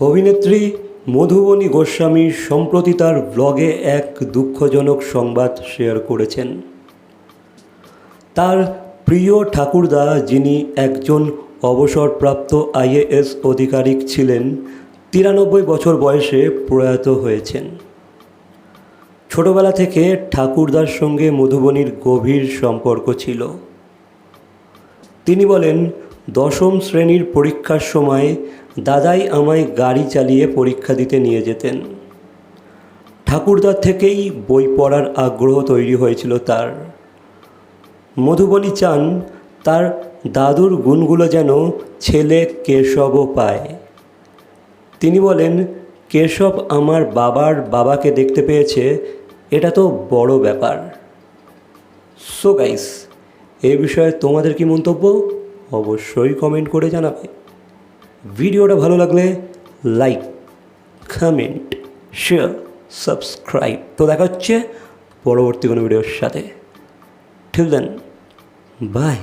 অভিনেত্রী মধুবনী গোস্বামী সম্প্রতি তার ব্লগে এক দুঃখজনক সংবাদ শেয়ার করেছেন। তার প্রিয় ঠাকুরদা যিনি একজন অবসরপ্রাপ্ত আইএএস আধিকারিক ছিলেন, তিরানব্বই বছর বয়সে প্রয়াত হয়েছেন। ছোটবেলা থেকে ঠাকুরদার সঙ্গে মধুবনীর গভীর সম্পর্ক ছিল। তিনি বলেন দশম শ্রেণির পরীক্ষার সময় দাদাই আমায় গাড়ি চালিয়ে পরীক্ষা দিতে নিয়ে যেতেন। ঠাকুরদার থেকেই বই পড়ার আগ্রহ তৈরি হয়েছিল তার। মধুবনী চান, তার দাদুর গুণগুলো যেন ছেলে কেশবও পায়। তিনি বলেন, কেশব আমার বাবার বাবাকে দেখতে পেয়েছে, এটা তো বড় ব্যাপার। সো গাইস এ বিষয়ে তোমাদের কি মন্তব্য? অবশ্যই কমেন্ট করে জানাবে। ভিডিওটা ভালো লাগলে লাইক কমেন্ট শেয়ার সাবস্ক্রাইব তো দেখা হচ্ছে পরবর্তী কোনো ভিডিওর সাথে। ঠিক দেন বাই